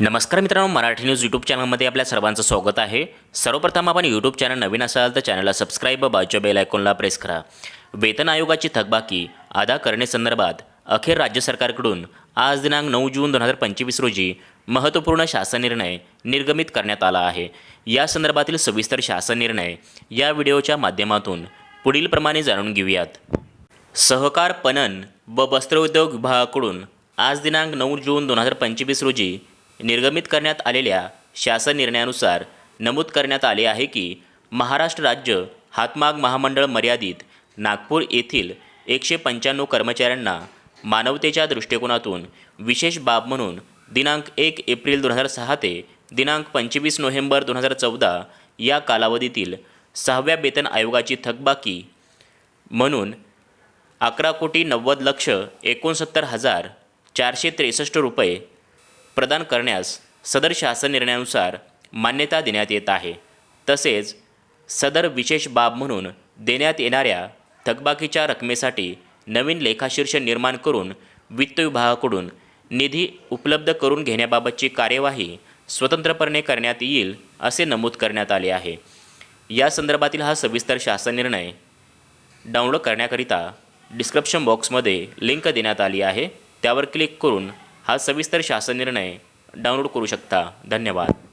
नमस्कार मित्रांनो Marathi news YouTube चॅनलमध्ये आपल्या सर्वांचं स्वागत आहे. सर्वप्रथम आपण यूट्यूब चॅनल नवीन असाल तर चॅनलला सबस्क्राईब बाजूच्या बेल आयकॉनला प्रेस करा. वेतन आयोगाची थकबाकी अदा करण्यासंदर्भात अखेर राज्य सरकारकडून आज दिनांक नऊ जून दोन हजार पंचवीस रोजी महत्त्वपूर्ण शासन निर्णय निर्गमित करण्यात आला आहे. या संदर्भातील सविस्तर शासन निर्णय या व्हिडिओच्या माध्यमातून पुढीलप्रमाणे जाणून घेऊयात. सहकार पणन व वस्त्रोद्योग विभागाकडून आज दिनांक नऊ जून दोन हजार पंचवीस रोजी निर्गमित करण्यात आलेल्या शासन निर्णयानुसार नमूद करण्यात आले आहे की महाराष्ट्र राज्य हातमाग महामंडळ मर्यादित नागपूर येथील एकशे पंच्याण्णव कर्मचाऱ्यांना मानवतेच्या दृष्टिकोनातून विशेष बाब म्हणून दिनांक एक एप्रिल दोन हजार सहा ते दिनांक पंचवीस नोव्हेंबर दोन हजार चौदा या कालावधीतील सहाव्या वेतन आयोगाची थकबाकी म्हणून अकरा कोटी नव्वद लक्ष एकोणसत्तर हजार चारशे त्रेसष्ट रुपये प्रदान करण्यास सदर शासन निर्णयानुसार मान्यता देण्यात येत आहे. तसेच सदर विशेष बाब म्हणून देण्यात येणाऱ्या थकबाकीच्या रकमेसाठी नवीन लेखाशीर्ष निर्माण करून वित्त विभागाकडून निधी उपलब्ध करून घेण्याबाबतची कार्यवाही स्वतंत्रपणे करण्यात येईल असे नमूद करण्यात आले आहे. या संदर्भातील हा सविस्तर शासन निर्णय डाउनलोड करण्याकरिता डिस्क्रिप्शन बॉक्समध्ये लिंक देण्यात आली आहे. त्यावर क्लिक करून हा सविस्तर शासन निर्णय डाउनलोड करू शकता. धन्यवाद.